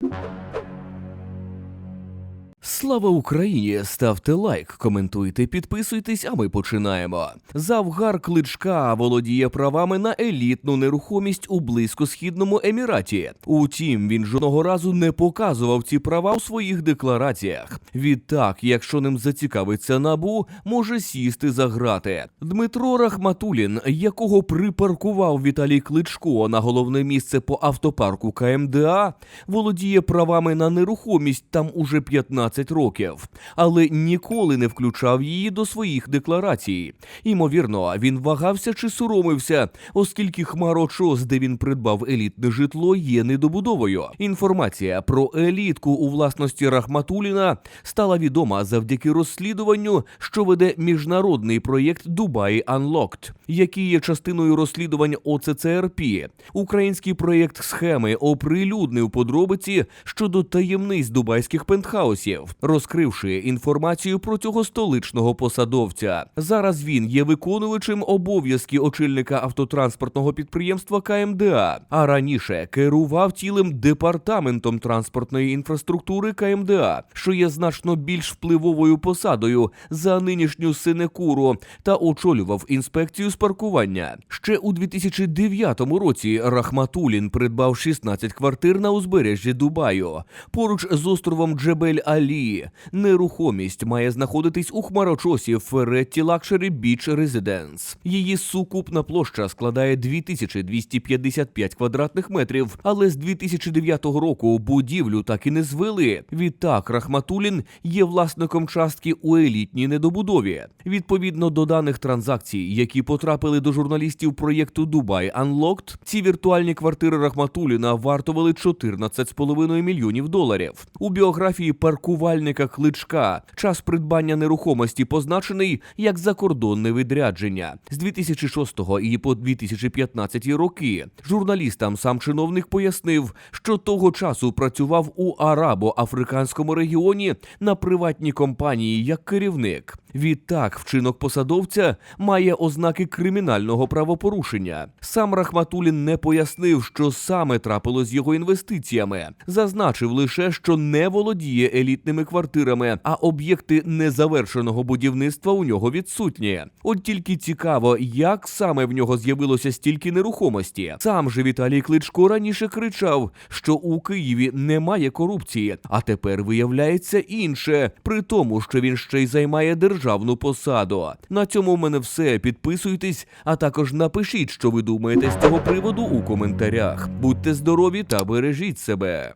you Слава Україні! Ставте лайк, коментуйте, підписуйтесь, а ми починаємо. Завгар Кличка володіє правами на елітну нерухомість у близькосхідному еміраті. Утім, він жодного разу не показував ці права у своїх деклараціях. Відтак, якщо ним зацікавиться набу, може сісти за грати. Дмитро Рахматулін, якого припаркував Віталій Кличко на головне місце по автопарку КМДА, володіє правами на нерухомість там уже 15 років, але ніколи не включав її до своїх декларацій. Ймовірно, він вагався чи соромився, оскільки хмарочос, де він придбав елітне житло, є недобудовою. Інформація про елітку у власності Рахматуліна стала відома завдяки розслідуванню, що веде міжнародний проєкт Дубай Unlocked, який є частиною розслідувань ОЦЦРП. Український проєкт схеми оприлюднив подробиці щодо таємниць дубайських пентхаусів, розкривши інформацію про цього столичного посадовця. Зараз він є виконувачем обов'язки очільника автотранспортного підприємства КМДА, а раніше керував цілим департаментом транспортної інфраструктури КМДА, що є значно більш впливовою посадою за нинішню синекуру, та очолював інспекцію з паркування. Ще у 2009 році Рахматулін придбав 16 квартир на узбережжі Дубаю, поруч з островом Джебель Алі. Нерухомість має знаходитись у хмарочосі Феретті Лакшері Біч Резиденс. Її сукупна площа складає 2255 квадратних метрів, але з 2009 року будівлю так і не звели. Відтак Рахматулін є власником частки у елітній недобудові. Відповідно до даних транзакцій, які потрапили до журналістів проєкту Дубай Unlocked, ці віртуальні квартири Рахматуліна вартували 14,5 мільйонів доларів. У біографії паркувальника Кличка час придбання нерухомості позначений як закордонне відрядження з 2006 і по 2015 роки. Журналістам сам чиновник пояснив, що того часу працював у арабо-африканському регіоні на приватній компанії як керівник. Відтак, вчинок посадовця має ознаки кримінального правопорушення. Сам Рахматулін не пояснив, що саме трапило з його інвестиціями. Зазначив лише, що не володіє елітними квартирами, а об'єкти незавершеного будівництва у нього відсутні. От тільки цікаво, як саме в нього з'явилося стільки нерухомості. Сам же Віталій Кличко раніше кричав, що у Києві немає корупції, а тепер виявляється інше, при тому, що він ще й займає державну посаду. На цьому в мене все. Підписуйтесь, а також напишіть, що ви думаєте з цього приводу у коментарях. Будьте здорові та бережіть себе.